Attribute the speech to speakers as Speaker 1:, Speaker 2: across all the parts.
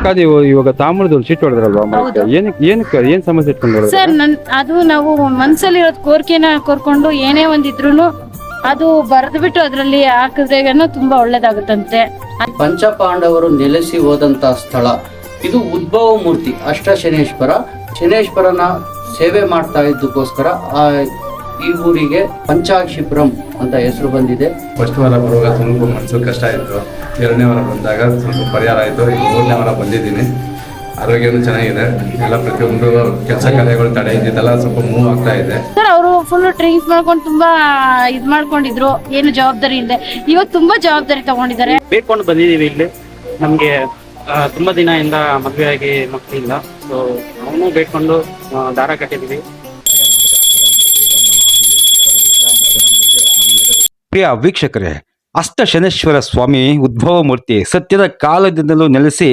Speaker 1: ಅಕ್ಕ ನೀವು ಇವಾಗ ತಾಮ್ರದಲ್ಲಿ ಸಿಟ್ಟು ಹೊಡೆದ್ರಲ್ವಾ ಮರಕ್ಕೆ ಏನಕ್ಕೆ ಏನಕ್ಕೆ ಏನ್ ಸಮಸ್ಯೆ ಇಟ್ಕೊಂಡು ಹೊಡೆದ್ರಿ?
Speaker 2: ಸರ್ ನನ್ ಅದು ನಾವು ಮನ್ಸಲ್ಲಿರೋದ್ ಕೋರಿಕೆನ ಕೋರ್ಕೊಂಡು ಏನೇ ಒಂದಿದ್ರು ಅದು ಬರೆದ್ಬಿಟ್ಟು ಅದ್ರಲ್ಲಿ ಹಾಕಿದ್ರೇಗನು ತುಂಬಾ ಒಳ್ಳೇದಾಗುತ್ತಂತೆ.
Speaker 3: ಪಂಚಪಾಂಡವರು ನೆಲೆಸಿ ಹೋದಂತ ಸ್ಥಳ. ಇದು ಉದ್ಭವ ಮೂರ್ತಿ. ಅಷ್ಟ ಶನೇಶ್ವರ. ಶನೇಶ್ವರನ ಸೇವೆ ಮಾಡ್ತಾ ಇದ್ದಕ್ಕೋಸ್ಕರ ಆ ಈ ಊರಿಗೆ ಪಂಚಾಕ್ಷಿಪುರಂ ಅಂತ ಹೆಸರು ಬಂದಿದೆ.
Speaker 4: ಫಸ್ಟ್ ವಾರ ಬರುವಾಗ ತುಂಬ ಮನಸ್ಸು ಕಷ್ಟ ಆಯಿತು. ಎರಡನೇ ವಾರ ಬಂದಾಗ ಸ್ವಲ್ಪ ಪರಿಹಾರ ಆಯಿತು. ಈಗ ಮೂರನೇ ವಾರ ಬಂದಿದ್ದೀನಿ. ಆರೋಗ್ಯನೂ ಚೆನ್ನಾಗಿದೆ. ಎಲ್ಲ ಪ್ರತಿಯೊಂದು ಕೆಲಸ ಕಾರ್ಯಗಳು ತಡೆ ಇದ್ದಿದ್ದೆಲ್ಲ ಸ್ವಲ್ಪ ಮೂವ್ ಆಗ್ತಾ ಇದೆ.
Speaker 2: ಸರ್ ಅವರು ಫುಲ್ ಡ್ರಿಂಕ್ಸ್ ಮಾಡ್ಕೊಂಡು ತುಂಬಾ ಇದ್ ಮಾಡ್ಕೊಂಡಿದ್ರು. ಏನು ಜವಾಬ್ದಾರಿ ಇಲ್ಲದೆ ಇವಾಗ ತುಂಬಾ ಜವಾಬ್ದಾರಿ ತಗೊಂಡಿದ್ದಾರೆ.
Speaker 5: ಬೇಡ್ಕೊಂಡು ಬಂದಿದ್ದೀವಿ ಇಲ್ಲಿ. ನಮಗೆ ತುಂಬ ದಿನದಿಂದ ಮದುವೆ ಆಗಿ ಮಕ್ಕಳಿಲ್ಲ ಸೊ ಅವನು ಬೇಡ್ಕೊಂಡು ಆ, ದಾರ ಕಟ್ಟಿದ್ದೀವಿ.
Speaker 6: ಪ್ರಿಯ ವೀಕ್ಷಕರೇ ಅಷ್ಟ ಶನೇಶ್ವರ ಸ್ವಾಮಿ ಉದ್ಭವ ಮೂರ್ತಿ ಸತ್ಯದ ಕಾಲದಿಂದಲೂ ನೆಲೆಸಿ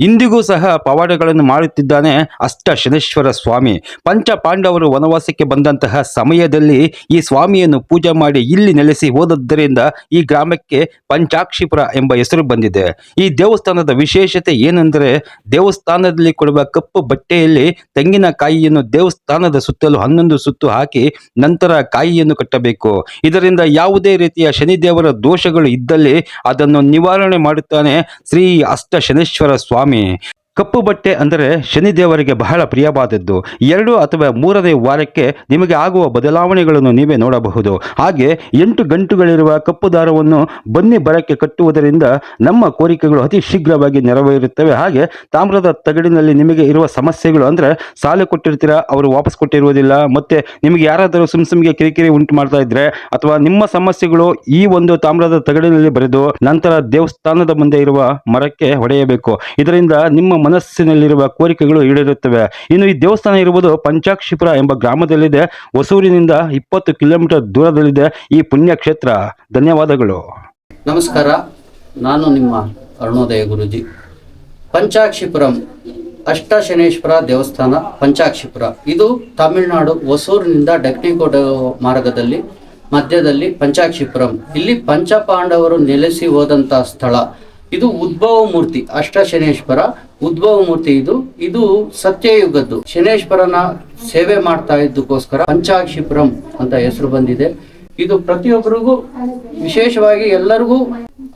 Speaker 6: ಇಂದಿಗೂ ಸಹ ಪವಾಡಗಳನ್ನು ಮಾಡುತ್ತಿದ್ದಾನೆ ಅಷ್ಟ ಶನೇಶ್ವರ ಸ್ವಾಮಿ. ಪಂಚ ಪಾಂಡವರು ವನವಾಸಕ್ಕೆ ಬಂದಂತಹ ಸಮಯದಲ್ಲಿ ಈ ಸ್ವಾಮಿಯನ್ನು ಪೂಜೆ ಮಾಡಿ ಇಲ್ಲಿ ನೆಲೆಸಿ ಹೋದದ್ದರಿಂದ ಈ ಗ್ರಾಮಕ್ಕೆ ಪಂಚಾಕ್ಷಿಪುರ ಎಂಬ ಹೆಸರು ಬಂದಿದೆ. ಈ ದೇವಸ್ಥಾನದ ವಿಶೇಷತೆ ಏನೆಂದರೆ ದೇವಸ್ಥಾನದಲ್ಲಿ ಕೊಡುವ ಕಪ್ಪು ಬಟ್ಟೆಯಲ್ಲಿ ತೆಂಗಿನಕಾಯಿಯನ್ನು ದೇವಸ್ಥಾನದ ಸುತ್ತಲೂ ಹನ್ನೊಂದು ಸುತ್ತು ಹಾಕಿ ನಂತರ ಕಾಯಿಯನ್ನು ಕಟ್ಟಬೇಕು. ಇದರಿಂದ ಯಾವುದೇ ರೀತಿಯ ಶನಿದೇವರ ದೋಷಗಳು ಇದ್ದಲ್ಲಿ ಅದನ್ನು ನಿವಾರಣೆ ಮಾಡುತ್ತಾನೆ ಶ್ರೀ ಅಷ್ಟ ಶನೇಶ್ವರ ಸ್ವಾಮಿ. ಕಪ್ಪು ಬಟ್ಟೆ ಅಂದರೆ ಶನಿದೇವರಿಗೆ ಬಹಳ ಪ್ರಿಯವಾದದ್ದು. ಎರಡು ಅಥವಾ ಮೂರನೇ ವಾರಕ್ಕೆ ನಿಮಗೆ ಆಗುವ ಬದಲಾವಣೆಗಳನ್ನು ನೀವೇ ನೋಡಬಹುದು. ಹಾಗೆ ಎಂಟು ಗಂಟುಗಳಿರುವ ಕಪ್ಪು ದಾರವನ್ನು ಬನ್ನಿ ಬರಕ್ಕೆ ಕಟ್ಟುವುದರಿಂದ ನಮ್ಮ ಕೋರಿಕೆಗಳು ಅತಿ ಶೀಘ್ರವಾಗಿ ನೆರವೇರುತ್ತವೆ. ಹಾಗೆ ತಾಮ್ರದ ತಗಡಿನಲ್ಲಿ ನಿಮಗೆ ಇರುವ ಸಮಸ್ಯೆಗಳು ಅಂದರೆ ಸಾಲ ಕೊಟ್ಟಿರ್ತೀರಾ, ಅವರು ವಾಪಸ್ ಕೊಟ್ಟಿರುವುದಿಲ್ಲ, ಮತ್ತೆ ನಿಮಗೆ ಯಾರಾದರೂ ಸುಮ್ ಸುಮ್ಗೆ ಕಿರಿಕಿರಿ ಉಂಟು ಮಾಡ್ತಾ ಇದ್ರೆ, ಅಥವಾ ನಿಮ್ಮ ಸಮಸ್ಯೆಗಳು ಈ ಒಂದು ತಾಮ್ರದ ತಗಡಿನಲ್ಲಿ ಬರೆದು ನಂತರ ದೇವಸ್ಥಾನದ ಮುಂದೆ ಇರುವ ಮರಕ್ಕೆ ಹೊಡೆಯಬೇಕು. ಇದರಿಂದ ನಿಮ್ಮ ಮನಸ್ಸಿನಲ್ಲಿರುವ ಕೋರಿಕೆಗಳು ಈಡೇರುತ್ತವೆ. ಇನ್ನು ಈ ದೇವಸ್ಥಾನ ಇರುವುದು ಪಂಚಾಕ್ಷಿಪುರ ಎಂಬ ಗ್ರಾಮದಲ್ಲಿದೆ. ಹೊಸೂರಿನಿಂದ ಇಪ್ಪತ್ತು ಕಿಲೋಮೀಟರ್ ದೂರದಲ್ಲಿದೆ ಈ ಪುಣ್ಯಕ್ಷೇತ್ರ. ಧನ್ಯವಾದಗಳು.
Speaker 3: ನಮಸ್ಕಾರ. ನಾನು ನಿಮ್ಮ ಅರುಣೋದಯ ಗುರುಜಿ. ಪಂಚಾಕ್ಷಿಪುರಂ ಅಷ್ಟಶನೇಶ್ವರ ದೇವಸ್ಥಾನ ಪಂಚಾಕ್ಷಿಪುರ. ಇದು ತಮಿಳುನಾಡು ಹೊಸೂರಿನಿಂದ ಡಕ್ನಿಕೋಟ ಮಾರ್ಗದಲ್ಲಿ ಮಧ್ಯದಲ್ಲಿ ಪಂಚಾಕ್ಷಿಪುರಂ. ಇಲ್ಲಿ ಪಂಚಪಾಂಡವರು ನೆಲೆಸಿ ಹೋದಂತಹ ಸ್ಥಳ. ಇದು ಉದ್ಭವ ಮೂರ್ತಿ, ಅಷ್ಟ ಶನೇಶ್ವರ. ಉದ್ಭವ ಮೂರ್ತಿ ಇದು ಇದು ಸತ್ಯಯುಗದ್ದು. ಶನೇಶ್ವರನ ಸೇವೆ ಮಾಡ್ತಾ ಇದ್ದಕ್ಕೋಸ್ಕರ ಪಂಚಾಕ್ಷಿಪುರಂ ಅಂತ ಹೆಸರು ಬಂದಿದೆ. ಇದು ಪ್ರತಿಯೊಬ್ಬರಿಗೂ ವಿಶೇಷವಾಗಿ ಎಲ್ಲರಿಗೂ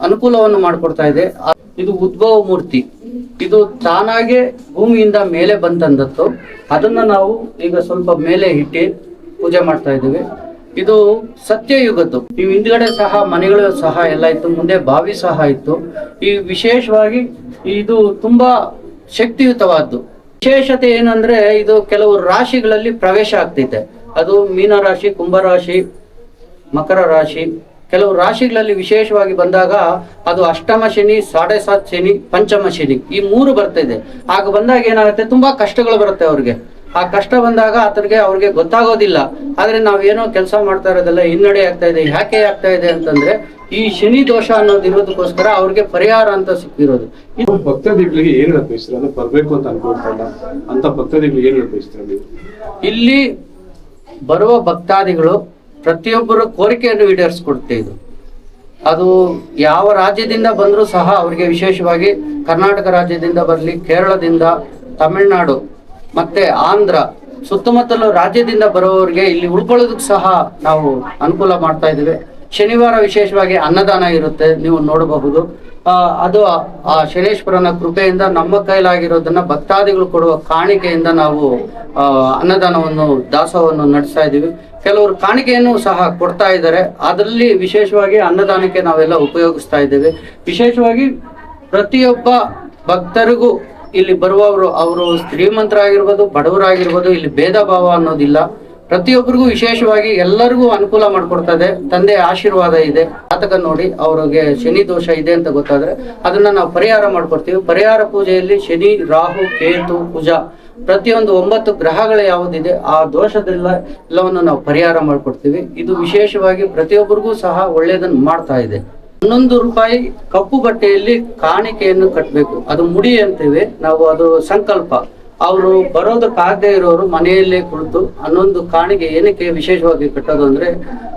Speaker 3: ಅನುಕೂಲವನ್ನು ಮಾಡಿಕೊಡ್ತಾ ಇದೆ. ಇದು ಉದ್ಭವ ಮೂರ್ತಿ. ಇದು ತಾನಾಗೆ ಭೂಮಿಯಿಂದ ಮೇಲೆ ಬಂತಂದತ್ತು ಅದನ್ನ ನಾವು ಈಗ ಸ್ವಲ್ಪ ಮೇಲೆ ಇಟ್ಟು ಪೂಜೆ ಮಾಡ್ತಾ ಇದ್ದೀವಿ. ಇದು ಸತ್ಯಯುಗದ್ದು. ಈ ಹಿಂದ್ಗಡೆ ಸಹ ಮನೆಗಳು ಸಹ ಎಲ್ಲ ಇತ್ತು, ಮುಂದೆ ಬಾವಿ ಸಹ ಇತ್ತು. ಈ ವಿಶೇಷವಾಗಿ ಇದು ತುಂಬಾ ಶಕ್ತಿಯುತವಾದ್ದು. ವಿಶೇಷತೆ ಏನಂದ್ರೆ ಇದು ಕೆಲವು ರಾಶಿಗಳಲ್ಲಿ ಪ್ರವೇಶ ಆಗ್ತೈತೆ ಅದು ಕುಂಭ ಕುಂಭರಾಶಿ ಮಕರ ರಾಶಿ. ಕೆಲವು ರಾಶಿಗಳಲ್ಲಿ ವಿಶೇಷವಾಗಿ ಬಂದಾಗ ಅದು ಅಷ್ಟಮ ಶನಿ, ಸಾಡೆ ಸಾತ್ ಶನಿ, ಪಂಚಮ ಶನಿ ಈ ಮೂರು ಬರ್ತಿದೆ. ಆಗ ಬಂದಾಗ ಏನಾಗುತ್ತೆ? ತುಂಬಾ ಕಷ್ಟಗಳು ಬರುತ್ತೆ ಅವ್ರಿಗೆ. ಆ ಕಷ್ಟ ಬಂದಾಗ ಆತನಿಗೆ ಅವ್ರಿಗೆ ಗೊತ್ತಾಗೋದಿಲ್ಲ. ಆದ್ರೆ ನಾವೇನೋ ಕೆಲಸ ಮಾಡ್ತಾ ಇರೋದೆಲ್ಲ ಹಿನ್ನಡೆ ಆಗ್ತಾ ಇದೆ ಯಾಕೆ ಆಗ್ತಾ ಇದೆ ಅಂತಂದ್ರೆ ಈ ಶನಿ ದೋಷ ಅನ್ನೋದು ಇರೋದಕ್ಕೋಸ್ಕರ ಅವ್ರಿಗೆ ಪರಿಹಾರ ಅಂತ ಸಿಕ್ಕಿರೋದು.
Speaker 7: ಭಕ್ತಾದಿಗಳಿಗೆ ಏನ್ ಹೇಳಕ್ ಬಯಸ್ತೀರ ಬರಬೇಕು ಬರ್ಬೇಕು ಅಂತ ಅನ್ಕೊಳ್ತಾ ಇಲ್ಲ. ಅಂತ ಭಕ್ತಾದಿಗಳಿಗೆ ಏನ್ ಹೇಳಕ್ ಬಯಸ್ತೀರ ನೀವು?
Speaker 3: ಇಲ್ಲಿ ಬರುವ ಭಕ್ತಾದಿಗಳು ಪ್ರತಿಯೊಬ್ಬರ ಕೋರಿಕೆಯನ್ನು ಈಡೇರಿಸ್ಕೊಡುತ್ತೆ ಇದು ಅದು ಯಾವ ರಾಜ್ಯದಿಂದ ಬಂದರೂ ಸಹ ಅವರಿಗೆ ವಿಶೇಷವಾಗಿ ಕರ್ನಾಟಕ ರಾಜ್ಯದಿಂದ ಬರಲಿ ಕೇರಳದಿಂದ ತಮಿಳುನಾಡು ಮತ್ತೆ ಆಂಧ್ರ ಸುತ್ತಮುತ್ತಲ ರಾಜ್ಯದಿಂದ ಬರೋರಿಗೆ ಇಲ್ಲಿ ಉಳ್ಕೊಳ್ಳೋದಕ್ಕೆ ಸಹ ನಾವು ಅನುಕೂಲ ಮಾಡ್ತಾ ಇದ್ದೇವೆ. ಶನಿವಾರ ವಿಶೇಷವಾಗಿ ಅನ್ನದಾನ ಇರುತ್ತೆ, ನೀವು ನೋಡಬಹುದು. ಅದು ಆ- ಶನೇಶ್ವರನ ಕೃಪೆಯಿಂದ ನಮ್ಮ ಕೈಲಾಗಿರೋದನ್ನ ಭಕ್ತಾದಿಗಳು ಕೊಡುವ ಕಾಣಿಕೆಯಿಂದ ನಾವು ಅನ್ನದಾನವನ್ನು, ದಾಸವನ್ನು ನಡೆಸ್ತಾ ಇದ್ದೀವಿ. ಕೆಲವರು ಕಾಣಿಕೆಯನ್ನು ಸಹ ಕೊಡ್ತಾ ಇದ್ದಾರೆ. ಅದರಲ್ಲಿ ವಿಶೇಷವಾಗಿ ಅನ್ನದಾನಕ್ಕೆ ನಾವೆಲ್ಲ ಉಪಯೋಗಿಸ್ತಾ ಇದ್ದೇವೆ. ವಿಶೇಷವಾಗಿ ಪ್ರತಿಯೊಬ್ಬ ಭಕ್ತರಿಗೂ ಇಲ್ಲಿ ಬರುವವರು ಅವರು ಶ್ರೀಮಂತರಾಗಿರ್ಬೋದು, ಬಡವರಾಗಿರ್ಬೋದು, ಇಲ್ಲಿ ಭೇದ ಭಾವ ಅನ್ನೋದಿಲ್ಲ. ಪ್ರತಿಯೊಬ್ಬರಿಗೂ ವಿಶೇಷವಾಗಿ ಎಲ್ಲರಿಗೂ ಅನುಕೂಲ ಮಾಡ್ಕೊಡ್ತದೆ. ತಂದೆ ಆಶೀರ್ವಾದ ಇದೆ. ಜಾತಕ ನೋಡಿ ಅವ್ರಿಗೆ ಶನಿ ದೋಷ ಇದೆ ಅಂತ ಗೊತ್ತಾದ್ರೆ ಅದನ್ನ ನಾವು ಪರಿಹಾರ ಮಾಡ್ಕೊಡ್ತೀವಿ. ಪರಿಹಾರ ಪೂಜೆಯಲ್ಲಿ ಶನಿ, ರಾಹು, ಕೇತು, ಕುಜ ಪ್ರತಿಯೊಂದು ಒಂಬತ್ತು ಗ್ರಹಗಳು ಯಾವುದಿದೆ ಆ ದೋಷದೆಲ್ಲ ಎಲ್ಲವನ್ನು ನಾವು ಪರಿಹಾರ ಮಾಡ್ಕೊಡ್ತೀವಿ. ಇದು ವಿಶೇಷವಾಗಿ ಪ್ರತಿಯೊಬ್ಬರಿಗೂ ಸಹ ಒಳ್ಳೆಯದನ್ನು ಮಾಡ್ತಾ ಇದೆ. ಹನ್ನೊಂದು ರೂಪಾಯಿ ಕಪ್ಪು ಬಟ್ಟೆಯಲ್ಲಿ ಕಾಣಿಕೆಯನ್ನು ಕಟ್ಟಬೇಕು ಅದು ಮುಡಿ ಅಂತೇವೆ, ನಾವು ಅದು ಸಂಕಲ್ಪ. ಅವರು ಬರೋದಕ್ಕಾಗದೇ ಇರೋರು ಮನೆಯಲ್ಲೇ ಕುಳಿತು ಹನ್ನೊಂದು ಕಾಣಿಕೆ ಏನಕ್ಕೆ ವಿಶೇಷವಾಗಿ ಕಟ್ಟೋದು ಅಂದ್ರೆ,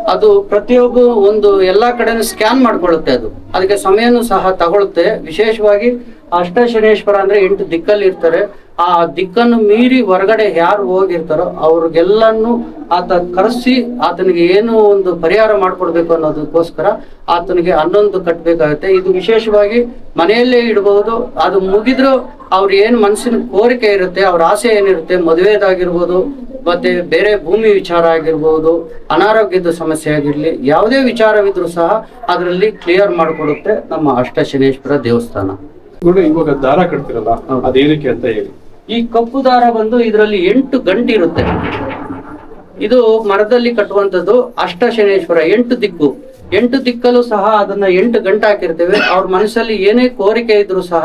Speaker 3: ಅದು ಪ್ರತಿಯೊಬ್ಬ ಒಂದು ಎಲ್ಲಾ ಕಡೆನೂ ಸ್ಕ್ಯಾನ್ ಮಾಡ್ಕೊಳ್ಳುತ್ತೆ ಅದು. ಅದಕ್ಕೆ ಸಮಯನೂ ಸಹ ತಗೊಳುತ್ತೆ. ವಿಶೇಷವಾಗಿ ಅಷ್ಟಶನೇಶ್ವರ ಅಂದ್ರೆ ಎಂಟು ದಿಕ್ಕಲ್ಲಿ ಇರ್ತಾರೆ. ಆ ದಿಕ್ಕನ್ನು ಮೀರಿ ಹೊರಗಡೆ ಯಾರು ಹೋಗಿರ್ತಾರೋ ಅವ್ರಿಗೆಲ್ಲನ್ನು ಆತ ಕರೆಸಿ ಆತನಿಗೆ ಏನು ಒಂದು ಪರಿಹಾರ ಮಾಡ್ಕೊಡ್ಬೇಕು ಅನ್ನೋದಕ್ಕೋಸ್ಕರ ಆತನಿಗೆ ಹನ್ನೊಂದು ಕಟ್ಟಬೇಕಾಗುತ್ತೆ ಇದು ವಿಶೇಷವಾಗಿ ಮನೆಯಲ್ಲೇ ಇಡಬಹುದು ಅದು ಮುಗಿದ್ರು ಅವ್ರ ಏನ್ ಮನಸ್ಸಿನ ಕೋರಿಕೆ ಇರುತ್ತೆ, ಅವ್ರ ಆಸೆ ಏನಿರುತ್ತೆ, ಮದುವೆದಾಗಿರ್ಬೋದು, ಮತ್ತೆ ಬೇರೆ ಭೂಮಿ ವಿಚಾರ ಆಗಿರ್ಬೋದು, ಅನಾರೋಗ್ಯದ ಸಮಸ್ಯೆ ಆಗಿರ್ಲಿ, ಯಾವುದೇ ವಿಚಾರವಿದ್ರೂ ಸಹ ಅದರಲ್ಲಿ ಕ್ಲಿಯರ್ ಮಾಡಿಕೊಡುತ್ತೆ ನಮ್ಮ ಅಷ್ಟಶನೇಶ್ವರ ದೇವಸ್ಥಾನ.
Speaker 7: ಇವಾಗ ದಾರ ಕಟ್ತಿರಲ್ಲ, ಅದೇನಕ್ಕೆ ಅಂತ ಹೇಳಿ.
Speaker 3: ಈ ಕಪ್ಪು ದಾರ ಬಂದು ಇದರಲ್ಲಿ ಎಂಟು ಗಂಟೆ ಇರುತ್ತೆ ಇದು ಮರದಲ್ಲಿ ಕಟ್ಟುವಂಥದ್ದು ಅಷ್ಟಶನೇಶ್ವರ, ಎಂಟು ದಿಕ್ಕು. ಎಂಟು ದಿಕ್ಕಲ್ಲೂ ಸಹ ಅದನ್ನ ಎಂಟು ಗಂಟೆ ಹಾಕಿರ್ತೇವೆ. ಅವ್ರ ಮನಸ್ಸಲ್ಲಿ ಏನೇ ಕೋರಿಕೆ ಇದ್ರು ಸಹ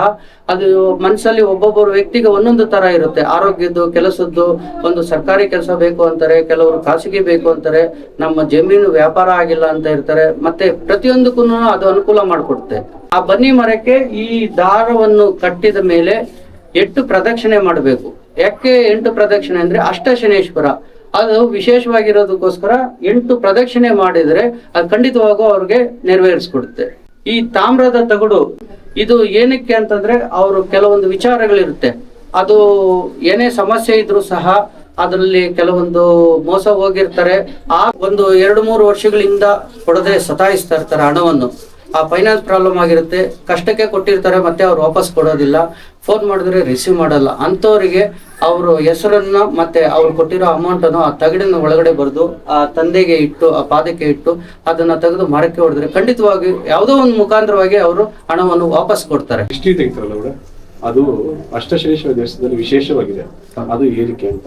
Speaker 3: ಅದು ಮನಸ್ಸಲ್ಲಿ ಒಬ್ಬೊಬ್ಬರು ವ್ಯಕ್ತಿಗೆ ಒಂದೊಂದು ತರ ಇರುತ್ತೆ. ಆರೋಗ್ಯದ್ದು, ಕೆಲಸದ್ದು, ಒಂದು ಸರ್ಕಾರಿ ಕೆಲಸ ಬೇಕು ಅಂತಾರೆ, ಕೆಲವರು ಖಾಸಗಿ ಬೇಕು ಅಂತಾರೆ, ನಮ್ಮ ಜಮೀನು ವ್ಯಾಪಾರ ಆಗಿಲ್ಲ ಅಂತ ಇರ್ತಾರೆ, ಮತ್ತೆ ಪ್ರತಿಯೊಂದಕ್ಕೂ ಅದು ಅನುಕೂಲ ಮಾಡಿಕೊಡುತ್ತೆ. ಆ ಬನ್ನಿ ಮರಕ್ಕೆ ಈ ದಾರವನ್ನು ಕಟ್ಟಿದ ಮೇಲೆ ಎಂಟು ಪ್ರದಕ್ಷಿಣೆ ಮಾಡಬೇಕು. ಯಾಕೆ ಎಂಟು ಪ್ರದಕ್ಷಿಣೆ ಅಂದ್ರೆ ಅಷ್ಟಶನೇಶ್ವರ ಅದು ವಿಶೇಷವಾಗಿರೋದಕ್ಕೋಸ್ಕರ ಎಂಟು ಪ್ರದಕ್ಷಿಣೆ ಮಾಡಿದರೆ ಅದು ಖಂಡಿತವಾಗೂ ಅವ್ರಿಗೆ ನೆರವೇರಿಸ್ಕೊಡುತ್ತೆ. ಈ ತಾಮ್ರದ ತಗಡು, ಇದು ಏನಕ್ಕೆ ಅಂತಂದ್ರೆ ಅವರು ಕೆಲವೊಂದು ವಿಚಾರಗಳಿರುತ್ತೆ. ಅದು ಏನೇ ಸಮಸ್ಯೆ ಇದ್ರೂ ಸಹ ಅದರಲ್ಲಿ ಕೆಲವೊಂದು ಮೋಸ ಹೋಗಿರ್ತಾರೆ. ಆ ಒಂದು ಎರಡು ಮೂರು ವರ್ಷಗಳಿಂದ ಕೊಡದೆ ಸತಾಯಿಸ್ತಾ ಇರ್ತಾರೆ ಹಣವನ್ನು. ಆ ಫೈನಾನ್ಸ್ ಪ್ರಾಬ್ಲಮ್ ಆಗಿರುತ್ತೆ. ಕಷ್ಟಕ್ಕೆ ಕೊಟ್ಟಿರ್ತಾರೆ ಮತ್ತೆ ಅವ್ರು ವಾಪಸ್ ಕೊಡೋದಿಲ್ಲ. ಫೋನ್ ಮಾಡಿದ್ರೆ ರಿಸೀವ್ ಮಾಡಲ್ಲ. ಅಂಥವ್ರಿಗೆ ಅವರು ಹೆಸರನ್ನ ಮತ್ತೆ ಅವ್ರು ಕೊಟ್ಟಿರೋ ಅಮೌಂಟ್ ಅನ್ನು ಆ ತಗಡಿನ ಒಳಗಡೆ ಬರೆದು ಆ ತಂದೆಗೆ ಇಟ್ಟು ಆ ಪಾದಕ್ಕೆ ಇಟ್ಟು ಅದನ್ನ ತೆಗೆದು ಮರಕ್ಕೆ ಹೊಡೆದ್ರೆ ಖಂಡಿತವಾಗಿ ಯಾವುದೋ ಒಂದು ಮುಖಾಂತರವಾಗಿ ಅವರು ಹಣವನ್ನು ವಾಪಸ್ ಕೊಡ್ತಾರೆ.
Speaker 7: ಅದು ಅಷ್ಟಶ್ರೇಷ್ಠ ದೇಶದಲ್ಲಿ ವಿಶೇಷವಾಗಿದೆ. ಅದು ಏರಿಕೆ ಅಂತ.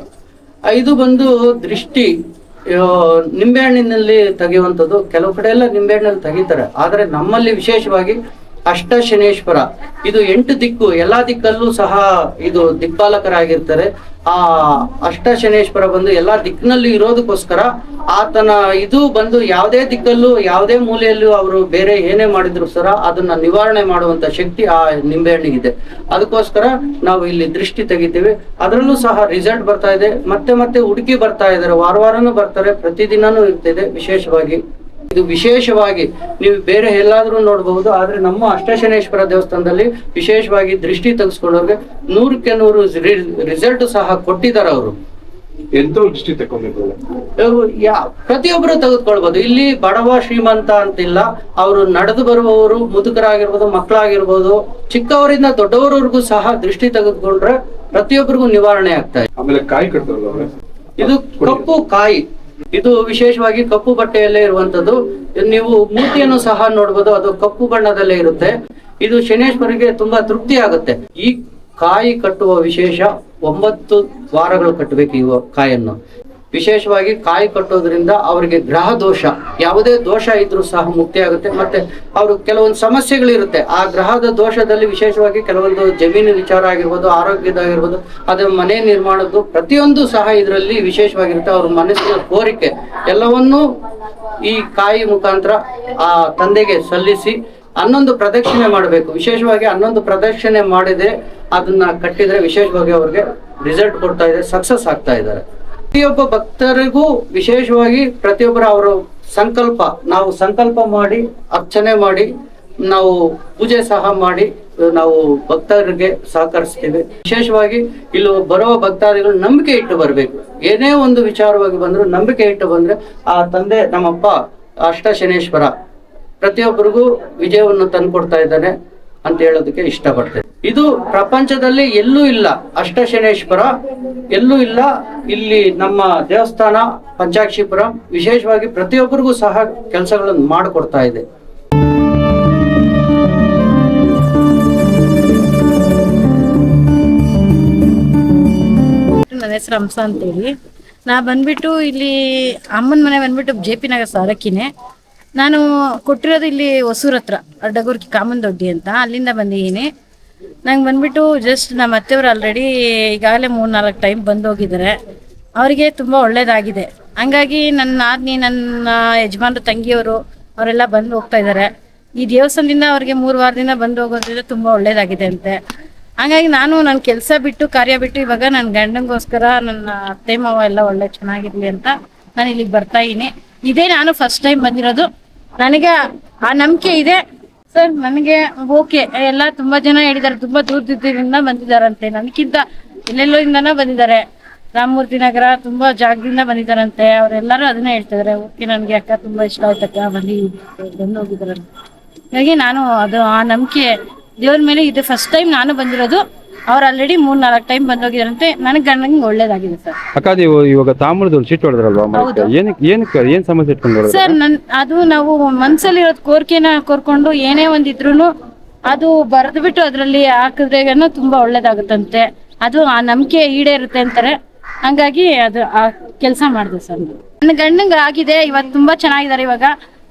Speaker 3: ಇದು ಬಂದು ದೃಷ್ಟಿ. ನಿಂಬೆಹಣ್ಣಿನಲ್ಲಿ ತೆಗೆಯುವಂಥದ್ದು ಕೆಲವು ಕಡೆ ಎಲ್ಲ ನಿಂಬೆಹಣ್ಣಲ್ಲಿ ತೆಗಿತಾರೆ. ಆದರೆ ನಮ್ಮಲ್ಲಿ ವಿಶೇಷವಾಗಿ ಅಷ್ಟಶನೇಶ್ವರ. ಇದು ಎಂಟು ದಿಕ್ಕು, ಎಲ್ಲಾ ದಿಕ್ಕಲ್ಲೂ ಸಹ ಇದು ದಿಕ್ಪಾಲಕರಾಗಿರ್ತಾರೆ. ಆ ಅಷ್ಟಶನೇಶ್ವರ ಬಂದು ಎಲ್ಲಾ ದಿಕ್ಕಿನಲ್ಲಿ ಇರೋದಕ್ಕೋಸ್ಕರ ಆತನ ಇದು ಬಂದು ಯಾವುದೇ ದಿಕ್ಕಲ್ಲೂ, ಯಾವುದೇ ಮೂಲೆಯಲ್ಲೂ ಅವರು ಬೇರೆ ಏನೇ ಮಾಡಿದ್ರು ಸರ ಅದನ್ನ ನಿವಾರಣೆ ಮಾಡುವಂತ ಶಕ್ತಿ ಆ ನಿಂಬೆಹಣ್ಣಿಗಿದೆ. ಅದಕ್ಕೋಸ್ಕರ ನಾವು ಇಲ್ಲಿ ದೃಷ್ಟಿ ತೆಗಿತೀವಿ. ಅದರಲ್ಲೂ ಸಹ ರಿಸಲ್ಟ್ ಬರ್ತಾ ಇದೆ. ಮತ್ತೆ ಮತ್ತೆ ಹುಡುಕಿ ಬರ್ತಾ ಇದಾರೆ ವಾರ ವಾರನೂ ಬರ್ತಾರೆ. ಪ್ರತಿದಿನನೂ ಇರ್ತಿದೆ. ವಿಶೇಷವಾಗಿ ಇದು ವಿಶೇಷವಾಗಿ ನೀವು ಬೇರೆ ಎಲ್ಲಾದ್ರೂ ನೋಡಬಹುದು ಆದ್ರೆ ನಮ್ಮ ಅಷ್ಟಶನೇಶ್ವರ ದೇವಸ್ಥಾನದಲ್ಲಿ ವಿಶೇಷವಾಗಿ ದೃಷ್ಟಿ ತೆಗೆಸ್ಕೊಳ್ಳೋರ್ಗೆ ನೂರಕ್ಕೆ ನೂರು ರಿಸಲ್ಟ್ ಸಹ ಕೊಟ್ಟಿದ್ದಾರೆ ಅವರು.
Speaker 7: ಎಂತ ದೃಷ್ಟಿ
Speaker 3: ಯಾ ಪ್ರತಿಯೊಬ್ಬರು ತೆಗೆದುಕೊಳ್ಬಹುದು ಇಲ್ಲಿ ಬಡವ ಶ್ರೀಮಂತ ಅಂತಿಲ್ಲ. ಅವರು ನಡೆದು ಬರುವವರು ಮುದುಕರಾಗಿರ್ಬೋದು ಮಕ್ಕಳಾಗಿರ್ಬೋದು ಚಿಕ್ಕವರಿಂದ ದೊಡ್ಡವರವರೆಗೂ ಸಹ ದೃಷ್ಟಿ ತೆಗೆದುಕೊಂಡ್ರೆ ಪ್ರತಿಯೊಬ್ಬರಿಗೂ ನಿವಾರಣೆ ಆಗ್ತಾ ಇದೆ.
Speaker 7: ಆಮೇಲೆ ಕಾಯಿ
Speaker 3: ಇದು ಕಪ್ಪು ಕಾಯಿ. ಇದು ವಿಶೇಷವಾಗಿ ಕಪ್ಪು ಬಟ್ಟೆಯಲ್ಲೇ ಇರುವಂತದ್ದು. ನೀವು ಮೂರ್ತಿಯನ್ನು ಸಹ ನೋಡಬಹುದು ಅದು ಕಪ್ಪು ಬಣ್ಣದಲ್ಲೇ ಇರುತ್ತೆ. ಇದು ಶನೇಶ್ವರಿಗೆ ತುಂಬಾ ತೃಪ್ತಿ ಆಗುತ್ತೆ. ಈ ಕಾಯಿ ಕಟ್ಟುವ ವಿಶೇಷ ಒಂಬತ್ತು ವಾರಗಳು ಕಟ್ಟಬೇಕು ಈ ಕಾಯನ್ನು. ವಿಶೇಷವಾಗಿ ಕಾಯಿ ಕಟ್ಟೋದ್ರಿಂದ ಅವರಿಗೆ ಗ್ರಹ ದೋಷ. ಯಾವುದೇ ದೋಷ ಇದ್ರೂ ಸಹ ಮುಕ್ತಿ ಆಗುತ್ತೆ. ಮತ್ತೆ ಅವರು ಕೆಲವೊಂದು ಸಮಸ್ಯೆಗಳಿರುತ್ತೆ. ಆ ಗ್ರಹದ ದೋಷದಲ್ಲಿ ವಿಶೇಷವಾಗಿ ಕೆಲವೊಂದು ಜಮೀನು ವಿಚಾರ ಆಗಿರ್ಬೋದು ಆರೋಗ್ಯದಾಗಿರ್ಬೋದು ಅದ್ರ ಮನೆ ನಿರ್ಮಾಣದ್ದು ಪ್ರತಿಯೊಂದು ಸಹ ಇದರಲ್ಲಿ ವಿಶೇಷವಾಗಿರುತ್ತೆ. ಅವ್ರ ಮನಸ್ಸಿನ ಕೋರಿಕೆ ಎಲ್ಲವನ್ನೂ ಈ ಕಾಯಿ ಮುಖಾಂತರ ಆ ತಂದೆಗೆ ಸಲ್ಲಿಸಿ ಹನ್ನೊಂದು ಪ್ರದಕ್ಷಿಣೆ ಮಾಡಬೇಕು. ವಿಶೇಷವಾಗಿ ಹನ್ನೊಂದು ಪ್ರದಕ್ಷಿಣೆ ಮಾಡಿದ್ರೆ ಅದನ್ನ ಕಟ್ಟಿದ್ರೆ ವಿಶೇಷವಾಗಿ ಅವ್ರಿಗೆ ರಿಸಲ್ಟ್ ಕೊಡ್ತಾ ಇದೆ ಸಕ್ಸಸ್ ಆಗ್ತಾ ಇದ್ದಾರೆ. ಪ್ರತಿಯೊಬ್ಬ ಭಕ್ತರಿಗೂ ವಿಶೇಷವಾಗಿ ಪ್ರತಿಯೊಬ್ಬರ ಅವರ ಸಂಕಲ್ಪ, ನಾವು ಸಂಕಲ್ಪ ಮಾಡಿ, ಅರ್ಚನೆ ಮಾಡಿ, ನಾವು ಪೂಜೆ ಸಹ ಮಾಡಿ, ನಾವು ಭಕ್ತರಿಗೆ ಸಹಕರಿಸ್ತೇವೆ. ವಿಶೇಷವಾಗಿ ಇಲ್ಲಿ ಬರುವ ಭಕ್ತಾದಿಗಳು ನಂಬಿಕೆ ಇಟ್ಟು ಬರಬೇಕು. ಏನೇ ಒಂದು ವಿಚಾರವಾಗಿ ಬಂದ್ರು ನಂಬಿಕೆ ಇಟ್ಟು ಬಂದ್ರೆ ಆ ತಂದೆ ನಮ್ಮಪ್ಪ ಅಷ್ಟಶನೇಶ್ವರ, ಪ್ರತಿಯೊಬ್ಬರಿಗೂ ವಿಜಯವನ್ನು ತಂದುಕೊಡ್ತಾ ಇದ್ದಾನೆ ಅಂತ ಹೇಳೋದಕ್ಕೆ ಇಷ್ಟಪಡ್ತೇನೆ. ಇದು ಪ್ರಪಂಚದಲ್ಲಿ ಎಲ್ಲೂ ಇಲ್ಲ. ಅಷ್ಟಶನೇಶ್ವರ ಎಲ್ಲೂ ಇಲ್ಲ. ಇಲ್ಲಿ ನಮ್ಮ ದೇವಸ್ಥಾನ, ಪಂಚಾಕ್ಷಿಪುರಂ ವಿಶೇಷವಾಗಿ ಪ್ರತಿಯೊಬ್ಬರಿಗೂ ಸಹ ಕೆಲಸಗಳನ್ನು ಮಾಡಿಕೊಡ್ತಾ ಇದೆ.
Speaker 2: ನನ್ನ ಹೆಸರು ಹಂಸ ಅಂತೇಳಿ. ನಾ ಬಂದ್ಬಿಟ್ಟು ಇಲ್ಲಿ ಅಮ್ಮನ ಮನೆ ಬಂದ್ಬಿಟ್ಟು ಜೆ ಪಿ ನಗರ ಸಾರಕ್ಕಿನೇ. ನಾನು ಕೊಟ್ಟಿರೋದು ಇಲ್ಲಿ ಹೊಸೂರ್ ಹತ್ರ, ಅಡ್ಡಗುರ್ಕಿ ಕಾಮನ್ ದೊಡ್ಡಿ ಅಂತ. ಅಲ್ಲಿಂದ ಬಂದಿದ್ದೀನಿ. ನಂಗೆ ಬಂದ್ಬಿಟ್ಟು ಜಸ್ಟ್ ನಮ್ಮ ಅತ್ತೆಯವರು ಆಲ್ರೆಡಿ ಈಗಾಗಲೇ ಮೂರು ನಾಲ್ಕು ಟೈಮ್ ಬಂದು ಹೋಗಿದ್ದಾರೆ ಅವರಿಗೆ ತುಂಬ ಒಳ್ಳೇದಾಗಿದೆ. ಹಂಗಾಗಿ ನನ್ನ ನಾದಿನಿ ನನ್ನ ಯಜಮಾನ್ರು, ತಂಗಿಯವರು, ಅವರೆಲ್ಲ ಬಂದು ಹೋಗ್ತಾ ಇದ್ದಾರೆ ಈ ದೇವಸ್ಥಾನದಿಂದ ಅವ್ರಿಗೆ ಮೂರು ವಾರದಿಂದ ಬಂದು ಹೋಗೋದ್ರಿಂದ ತುಂಬ ಒಳ್ಳೇದಾಗಿದೆ ಅಂತೆ. ಹಂಗಾಗಿ ನಾನು ನನ್ನ ಕೆಲಸ ಬಿಟ್ಟು, ಕಾರ್ಯ ಬಿಟ್ಟು ಇವಾಗ ನನ್ನ ಗಂಡನಿಗೋಸ್ಕರ ನನ್ನ ಅತ್ತೆ, ಮಾವ ಎಲ್ಲ ಒಳ್ಳೆ ಚೆನ್ನಾಗಿರ್ಲಿ ಅಂತ ನಾನು ಇಲ್ಲಿಗೆ ಬರ್ತಾ ಇದ್ದೀನಿ. ಇದೇ ನಾನು ಫಸ್ಟ್ ಟೈಮ್ ಬಂದಿರೋದು. ನನಗೆ ಆ ನಂಬಿಕೆ ಇದೆ. ಸರ್, ನನಗೆ ಓಕೆ, ಎಲ್ಲ ತುಂಬಾ ಜನ ಹೇಳಿದ್ದಾರೆ, ತುಂಬಾ ದೂರ ದೂರದಿಂದ ಬಂದಿದ್ದಾರಂತೆ ನನಗಿಂತ ಎಲ್ಲೆಲ್ಲೋ ಇಂದನೂ ಬಂದಿದ್ದಾರೆ. ರಾಮಮೂರ್ತಿ ನಗರ ತುಂಬಾ ಜಾಗದಿಂದ ಬಂದಿದ್ದಾರಂತೆ. ಅವರೆಲ್ಲರೂ ಅದನ್ನೇ ಹೇಳ್ತಿದಾರೆ ಓಕೆ, ನನಗೆ ಅಕ್ಕ ತುಂಬಾ ಇಷ್ಟ ಆಯ್ತಕ್ಕ ಬಂದು ಬಂದು ಹೋಗಿದ್ದಾರೆ ಹಾಗೆ ನಾನು ಅದು ಆ ನಂಬಿಕೆ ದೇವ್ರ ಮೇಲೆ ಇದು. ಫಸ್ಟ್ ಟೈಮ್ ನಾನು ಬಂದಿರೋದು ಅವ್ರು ಆಲ್ರೆಡಿ ಮೂರ್ ನಾಲ್ಕು ಟೈಮ್ ಬಂದೋಗಿದಾರಂತೆ ನನಗೆ ಗಂಡಂಗೆ ಒಳ್ಳೇದಾಗಿದೆ ಸರ್.
Speaker 1: ಅಕ್ಕ ನೀವು ಇವಾಗ ತಾಮ್ರದಲ್ಲಿ ಶೀಟ್ ಹೊಡೆದ್ರಲ್ವಾ ಅಮ್ಮನಿಗೆ ಏನಕ್ಕೆ ಏನಕ್ಕೆ ಏನ್ ಸಮಸ್ಯೆ ಇಟ್ಕೊಂಡು ಹೊಡೆದ್ರು
Speaker 2: ಸರ್ ನನ್ ಅದು ನಾವು ಮನ್ಸಲ್ಲಿ ಇರೋದ್ ಕೋರಿಕೆನ ಕೋರ್ಕೊಂಡು ಏನೇ ಒಂದಿದ್ರು ಅದು ಬರೆದು ಬಿಟ್ಟು ಅದರಲ್ಲಿ ಹಾಕಿದ್ರೆ ತುಂಬಾ ಒಳ್ಳೇದಾಗುತ್ತಂತೆ. ಅದು ಆ ನಂಬಿಕೆ ಈಡೇರುತ್ತೆ ಅಂತಾರೆ. ಹಂಗಾಗಿ ಅದು ಆ ಕೆಲಸ ಮಾಡಿದೆ ಸರ್ ನಾನು. ನನ್ನ ಗಂಡಂಗ ಆಗಿದೆ ಇವತ್ತು ತುಂಬಾ ಚೆನ್ನಾಗಿದ್ದಾರೆ ಇವಾಗ.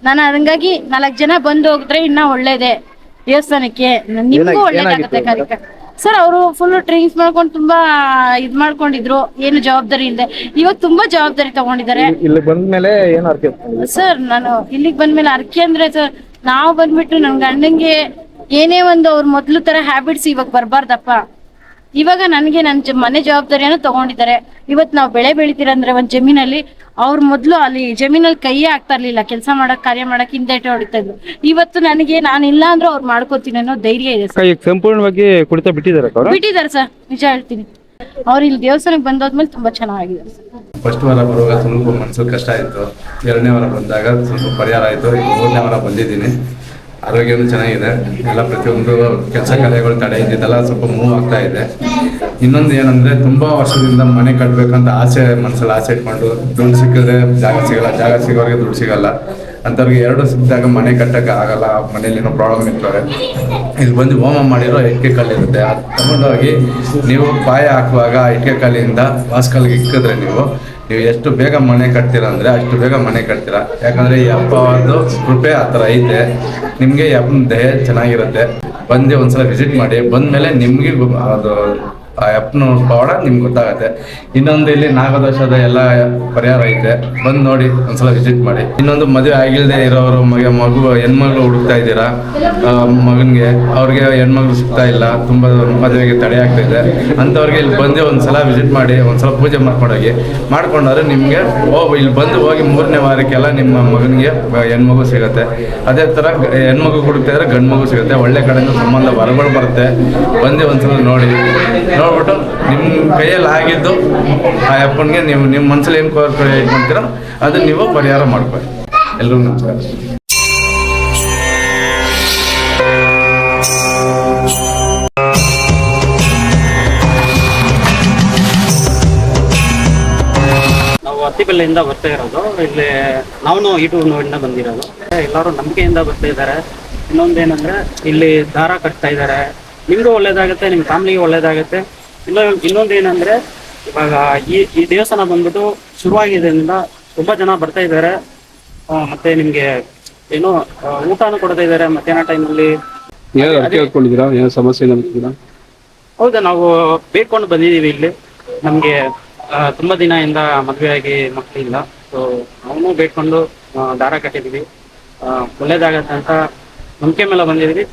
Speaker 2: ನಾನು ಹಂಗಾಗಿ ನಾಲ್ಕು ಜನ ಬಂದು ಹೋಗಿದ್ರೆ ಇನ್ನ ಒಳ್ಳೇದೆ ದೇವಸ್ಥಾನಕ್ಕೆ. ನಿಮ್ಗೂ ಒಳ್ಳೇದಾಗುತ್ತೆ ಕಾರ್ಯಕ ಸರ್ ಅವರು ಫುಲ್ ಡ್ರಿಂಕ್ಸ್ ಮಾಡ್ಕೊಂಡು ತುಂಬಾ ಇದ್ ಮಾಡ್ಕೊಂಡಿದ್ರು. ಏನು ಜವಾಬ್ದಾರಿ ಇಲ್ಲದೆ ಇವಾಗ ತುಂಬಾ ಜವಾಬ್ದಾರಿ ತಗೊಂಡಿದ್ದಾರೆ.
Speaker 8: ಇಲ್ಲಿ ಬಂದ್ಮೇಲೆ ಏನು ಅರ್ಕೆ
Speaker 2: ಸರ್ ನಾನು ಇಲ್ಲಿಗೆ ಬಂದ್ಮೇಲೆ ಅರ್ಕೆ ಅಂದ್ರೆ ಸರ್ ನಾವು ಬಂದ್ಬಿಟ್ಟು ನನ್ ಗಂಡಂಗೆ ಏನೇ ಒಂದು ಅವ್ರ ಮೊದ್ಲು ತರ ಹ್ಯಾಬಿಟ್ಸ್ ಇವಾಗ ಬರ್ಬಾರ್ದಪ್ಪ. ಇವಾಗ ನನಗೆ ನನ್ನ ಮನೆ ಜವಾಬ್ದಾರಿಯನ್ನು ತಗೊಂಡಿದ್ದಾರೆ. ಇವತ್ತು ನಾವು ಬೆಳೆ ಬೆಳಿತೀರಂದ್ರೆ ಒಂದ್ ಜಮೀನಲ್ಲಿ ಅವ್ರ ಮೊದ್ಲು ಅಲ್ಲಿ ಜಮೀನಲ್ಲಿ ಕೈಯೇ ಆಗ್ತಾ ಇರ್ಲಿಲ್ಲ. ಕೆಲಸ ಮಾಡಕ್ ಕಾರ್ಯ ಮಾಡಕ್ ಹಿಂದೆ ಹೊಡಿತಾ ಇದ್ರು. ಇವತ್ತು ನನಗೆ ನಾನು ಇಲ್ಲ ಅಂದ್ರೆ ಅವ್ರು ಮಾಡ್ಕೋತೀನಿ ಅನ್ನೋ ಧೈರ್ಯ ಇದೆ
Speaker 1: ಸರ್. ಈಗ ಸಂಪೂರ್ಣವಾಗಿ ಕುಡಿತ ಬಿಟ್ಟಿದ್ದಾರೆ ಅವ್ರು?
Speaker 2: ಬಿಟ್ಟಿದ್ದಾರೆ ಸರ್. ನಿಜ ಹೇಳ್ತೀನಿ. ಅವ್ರು ಇಲ್ಲಿ ದೇವಸ್ಥಾನಕ್ಕೆ ಬಂದೋದ್ಮೇಲೆ ತುಂಬಾ ಚೆನ್ನಾಗಿದೆ ಸರ್.
Speaker 4: ಫಸ್ಟ್ ವಾರ ಬರುವಾಗ ಸ್ವಲ್ಪ ಮನ್ಸಲ್ಲಿ ಕಷ್ಟ ಆಯಿತು. ಎರಡನೇ ವಾರ ಬಂದಾಗ ಸ್ವಲ್ಪ ಪರಿಹಾರ ಆಯಿತು. ಮೂರನೇ ವಾರ ಬಂದಿದ್ದೀನಿ. ಆರೋಗ್ಯನೂ ಚೆನ್ನಾಗಿದೆ. ಎಲ್ಲ ಪ್ರತಿಯೊಂದು ಕೆಲಸ ಕಾರ್ಯಗಳು ತಡೆ ಇದ್ದಿದ್ದೆಲ್ಲ ಸ್ವಲ್ಪ ಮೂವ್ ಆಗ್ತಾ ಇದೆ. ಇನ್ನೊಂದು ಏನಂದ್ರೆ ತುಂಬಾ ವರ್ಷದಿಂದ ಮನೆ ಕಟ್ಟಬೇಕಂತ ಆಸೆ ಮನಸ್ಸಲ್ಲಿ ಆಸೆ ಇಟ್ಕೊಂಡು ದುಡ್ಡು ಸಿಕ್ಕಿದ್ರೆ ಜಾಗ ಸಿಗಲ್ಲ, ಜಾಗ ಸಿಗೋರಿಗೆ ದುಡ್ಡು ಸಿಗಲ್ಲ. ಅಂಥವ್ರಿಗೆ ಎರಡು ಸಿಕ್ಕಿದಾಗ ಮನೆ ಕಟ್ಟಕ್ಕೆ ಆಗಲ್ಲ ಮನೇಲಿ ಏನೋ ಪ್ರಾಬ್ಲಮ್ ಇರ್ತಾರೆ ಇಲ್ಲಿ ಬಂದು ಹೋಮ ಮಾಡಿರೋ ಇಟ್ಕೆ ಕಲ್ಲಿರುತ್ತೆ ಅದು ತಗೊಂಡೋಗಿ ನೀವು ಪಾಯ ಹಾಕುವಾಗ ಇಟ್ಕೆ ಕಲ್ಲಿಂದ ವಾಸ್ಕಲ್ಗೆ ಇಕ್ಕಿದ್ರೆ ನೀವು ನೀವು ಎಷ್ಟು ಬೇಗ ಮನೆ ಕಟ್ತೀರಾ ಅಂದರೆ ಅಷ್ಟು ಬೇಗ ಮನೆ ಕಟ್ತೀರಾ. ಯಾಕಂದರೆ ಈ ಹಬ್ಬದ್ದು ಕೃಪೆ ಆ ಥರ ಐತೆ. ನಿಮಗೆ ಈ ದೇಹ ಚೆನ್ನಾಗಿರುತ್ತೆ. ಬಂದು ಒಂದ್ಸಲ ವಿಸಿಟ್ ಮಾಡಿ, ಬಂದಮೇಲೆ ನಿಮಗೆ ಅದು ಆ ಪವಾಡ ನಿಮ್ಗೆ ಗೊತ್ತಾಗತ್ತೆ. ಇನ್ನೊಂದು ಇಲ್ಲಿ ನಾಗದೋಷದ ಎಲ್ಲ ಪರಿಹಾರ ಐತೆ. ಬಂದು ನೋಡಿ ಒಂದ್ಸಲ ವಿಸಿಟ್ ಮಾಡಿ. ಇನ್ನೊಂದು ಮದುವೆ ಆಗಿಲ್ಲದೆ ಇರೋರು, ಮಗ ಮಗು, ಹೆಣ್ಮಗಳು ಹುಡುಕ್ತಾ ಇದ್ದೀರಾ? ಮಗನಿಗೆ. ಅವ್ರಿಗೆ ಹೆಣ್ಮಗಳು ಸಿಗ್ತಾ ಇಲ್ಲ. ತುಂಬ ಮದುವೆಗೆ ತಡೆ ಆಗ್ತಾ ಇದೆ. ಅಂಥವ್ರಿಗೆ ಇಲ್ಲಿ ಬಂದು ಒಂದ್ಸಲ ವಿಸಿಟ್ ಮಾಡಿ, ಒಂದ್ಸಲ ಪೂಜೆ ಮಾಡ್ಕೊಂಡೋಗಿ. ಮಾಡ್ಕೊಂಡ್ರೆ ನಿಮಗೆ ಓ, ಇಲ್ಲಿ ಬಂದು ಹೋಗಿ ಮೂರನೇ ವಾರಕ್ಕೆಲ್ಲ ನಿಮ್ಮ ಮಗನಿಗೆ ಹೆಣ್ಮಗು ಸಿಗುತ್ತೆ. ಅದೇ ಥರ ಹೆಣ್ಮಗು ಹುಡುಕ್ತಾ ಇದ್ರೆ ಗಂಡು ಮಗು ಸಿಗುತ್ತೆ. ಒಳ್ಳೆ ಕಡೆಯಿಂದ ಸಂಬಂಧ ವರಗಳು ಬರುತ್ತೆ. ಬಂದು ಒಂದ್ಸಲ ನೋಡಿ ನೋಡ್ಬಿಟ್ಟು ನಿಮ್ಮ ಕೈಯಲ್ಲಿ ಆಗಿದ್ದು ಆ ಅಪ್ಪನಿಗೆ ನೀವು ನಿಮ್ಮ ಮನಸ್ಸಲ್ಲಿ ಏನು ಕೋರಿಕೆ ಮಾಡ್ತೀರೋ ಅದನ್ನ ನೀವು ಪರಿಹಾರ ಮಾಡ್ಕೊಳ್ಳಿ. ಎಲ್ಲರೂ ನಮಸ್ಕಾರ.
Speaker 5: ಅತ್ತಿಬೆಲ್ಲೆಯಿಂದ ಬರ್ತಾ ಇರೋದು. ಇಲ್ಲಿ ನಾವು ಯೂಟ್ಯೂಬ್ನಿಂದ ಬಂದಿರೋದು. ಎಲ್ಲರೂ ನಂಬಿಕೆಯಿಂದ ಬರ್ತಾ ಇದ್ದಾರೆ. ಇನ್ನೊಂದೇನಂದ್ರೆ ಇಲ್ಲಿ ದಾರ ಕಟ್ತಾ ಇದ್ದಾರೆ. ನಿಮಗೂ ಒಳ್ಳೇದಾಗುತ್ತೆ, ನಿಮ್ಮ ಫ್ಯಾಮಿಲಿಗೆ ಒಳ್ಳೇದಾಗುತ್ತೆ. ಇಲ್ಲ ಇನ್ನೊಂದೇನಂದ್ರೆ ಇವಾಗ ಈ ಈ ದೇವಸ್ಥಾನ ಬಂದ್ಬಿಟ್ಟು ಶುರುವಾಗಿದ್ದರಿಂದ ತುಂಬಾ ಜನ ಬರ್ತಾ ಇದ್ದಾರೆ. ಮತ್ತೆ ನಿಮ್ಗೆ ಏನು ಊಟನೂ ಕೊಡ್ತಾ ಇದ್ದಾರೆ ಮಧ್ಯಾಹ್ನ ಟೈಮಲ್ಲಿ
Speaker 7: ಏನು ಸಮಸ್ಯೆ
Speaker 5: ಹೌದಾ ನಾವು ಬೇಡ್ಕೊಂಡು ಬಂದಿದೀವಿ ಇಲ್ಲಿ. ನಮ್ಗೆ ತುಂಬಾ ದಿನದಿಂದ ಮದುವೆಯಾಗಿ ಮಕ್ಕಳಿಲ್ಲ ಸೊ ಅವನು ಬೇಡ್ಕೊಂಡು ದಾರ ಕಟ್ಟಿದೀವಿ ಒಳ್ಳೇದಾಗತ್ತೆ ಅಂತ ನಂಬಿಕೆ ಮೇಲೆ ಬಂದಿದ್ದೀವಿ.